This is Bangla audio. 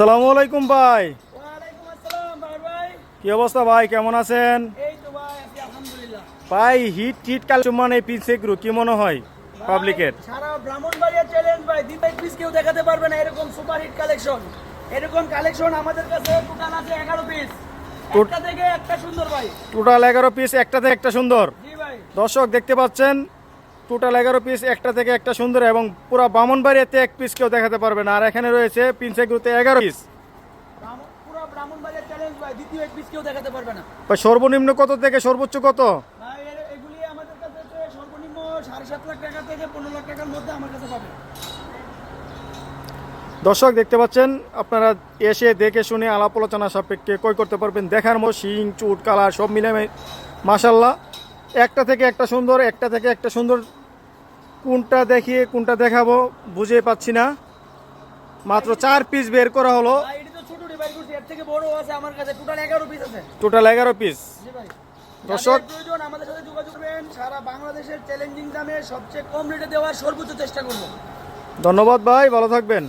আসসালামু আলাইকুম ভাই। কি অবস্থা ভাই? কেমন আছেন? ভাই হিট হিট কালেকশন মানে পিসে কি মনে হয় পাবলিকের? সারা ব্রাহ্মণবাড়িয়া চ্যালেঞ্জ ভাই। দিন ভাই পিস কেউ দেখাতে পারবে না এরকম সুপার হিট কালেকশন এরকম কালেকশন আমাদের কাছে টোটাল আছে এগারো পিস টোট- একটা থেকে একটা সুন্দর ভাই। টোটাল এগারো পিস একটা থেকে একটা সুন্দর। জি ভাই। দর্শক দেখতে পাচ্ছেন টোটাল এগারো পিস একটা থেকে একটা সুন্দর এবং পুরো বামনবাড়িয়াতে এক পিস কেউ দেখাতে পারবে না। আর এখানে রয়েছে পিনসে গ্রুতে এগারো পিস সর্বনিম্ন কত থেকে সর্বোচ্চ কত? দর্শক দেখতে পাচ্ছেন আপনারা এসে দেখে শুনে আলাপ আলোচনা সাপেক্ষে কই করতে পারবেন। দেখার মতো শিং চুট কালার সব মিলে মাসাল্লাহ একটা থেকে একটা সুন্দর একটা থেকে একটা সুন্দর কোনটা দেখিয়ে কোনটা দেখাবো বুঝে পাচ্ছি না। মাত্র চার পিস বের করা হলো। টোটাল এগারো পিস দর্শক- আমাদের সাথে যোগাযোগ করবেন। সারা বাংলাদেশের চ্যালেঞ্জিং দামে সবচেয়ে কম রেটে দেওয়ার সর্বোচ্চ চেষ্টা করব। ধন্যবাদ ভাই ভালো থাকবেন।